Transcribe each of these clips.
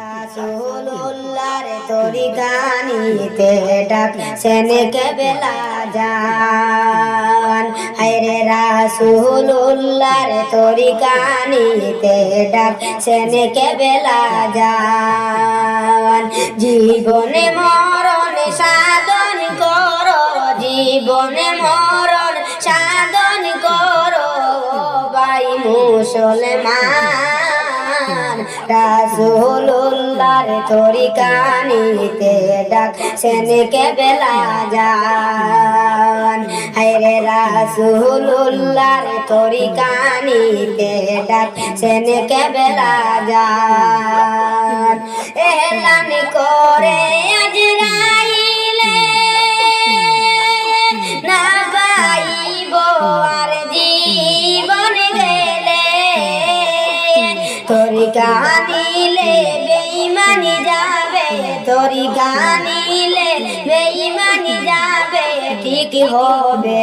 রাসূলুল্লাহর তরিকানিতে ডাক সেনেকে বেলা যান হায়রে রাসূলুল্লাহর তরিকানিতে ডাক সেনেকে বেলা যান জীবনে মরণে সাধন করো, জীবনে মরণ সাধন করো বাই মুসলমান। রাসূলুল্লাহর তরিকানিতে ডাক সেনকে বেলা যান হায়রে তরিকা নিতে ডাক সেনকে বেলা যান এলান করে তোরি গানিলে বেইমানি যাবে, ঠিক হবে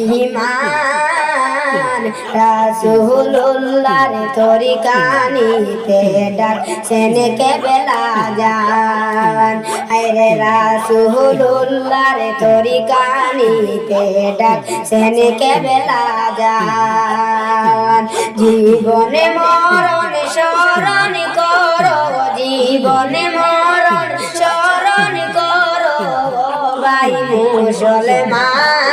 ইমান রাসূলুল্লাহর তোরি কানিতে ডাক সেনেকে বেলা যান। আরে রাসূলুল্লাহর তোরি কানিতে ডাক সেনেকে বেলা যান। জীবনে মরণ স্মরণ করো, জীবনে মুসলমান,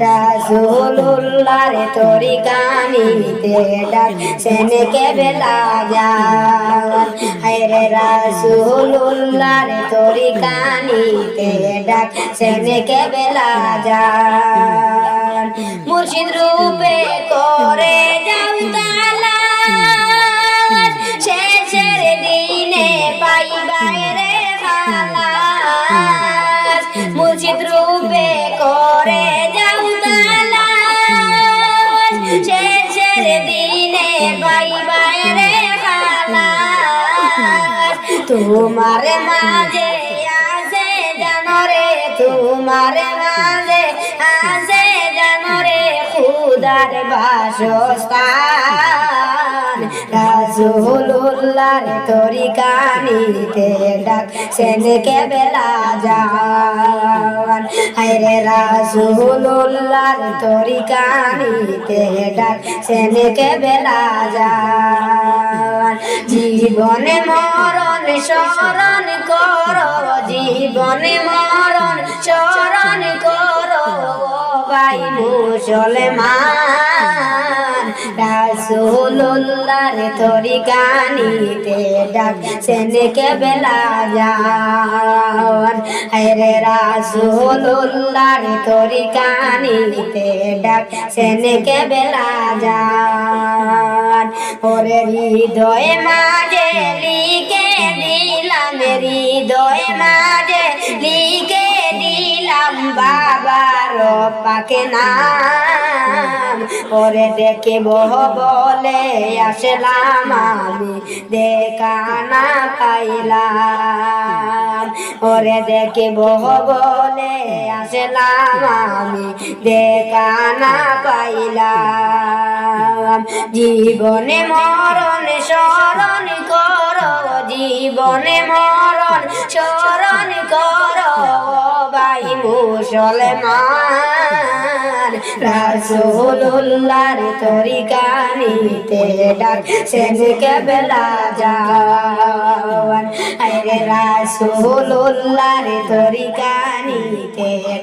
রাসূলুল্লাহর তরিকানিতে ডাক সেনেকে বেলা যান হায়রে রাসূলুল্লাহর তরিকানিতে ডাক সেনেকে বেলা যান মুর্শিদ রূপে করে যাও খালাস তোমার মাঝে খুদার বাসস্থান। রাসূলুল্লাহর তরিকানিতে ডাক সেনকে বেলা যান। হায়রে রাসূলুল্লাহর তরিকানিতে ডাক সেনকে বেলা যান। জীবনে মরণ স্মরণ করো, জীবনে মরণ মুসলমান রাসূলুল্লাহর তরিকানিতে ডাক সেনকে বেলা যান হায়রে রাসূলুল্লাহর তরিকানিতে ডাক সেনকে বেলা যান ওরে হৃদয় মাঝে বাবার পাকে নাম। ওরে দেখে বহ বলে আসলাম আমি, দেখা না পাইলাম। ওরে দেখে বহ বলে আসলাম আমি, দেখা না পাইলাম। জীবনে মরণ স্মরণ করো, জীবনে মরণ মুসলমান রাসূলুল্লাহর তরিকানিতে ডাক সেনকে বেলা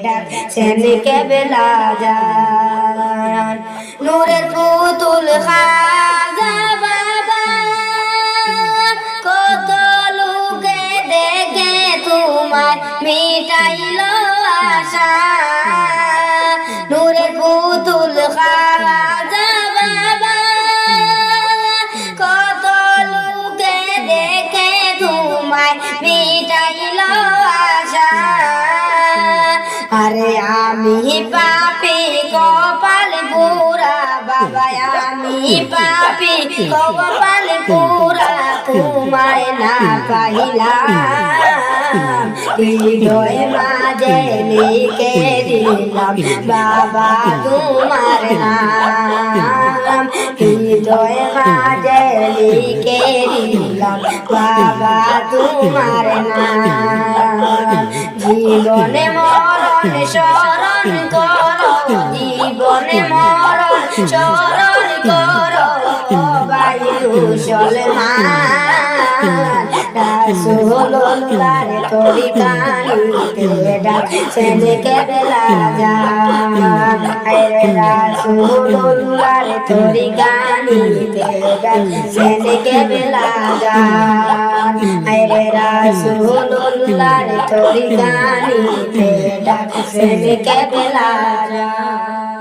ডাক সেনকে বেলা পুতুল মিটাইল। নূরের পুতুল খাজা বাবা দেখে তোমায় আরে আমি পাপি কপাল পুরা বাবা আমি পাপি কপাল পুরা তোমায় না পাইলাম। মাঝে লিখে দিলাম বাবা তোমার নাম হৃদয় মাঝে লিখে দিলাম জীবনে মরণ স্মরণ করো জীবনে মরণ স্মরণ করো বায়ু সলমান রাসূলুল্লাহর তরিকানিতে ডাকছেন কেবলা জান আরে রাসূলুল্লাহর তরিকানিতে ডাকছেন কেবলা জান আরে রাসূলুল্লাহর তরিকানিতে ডাকছেন কেবলা জান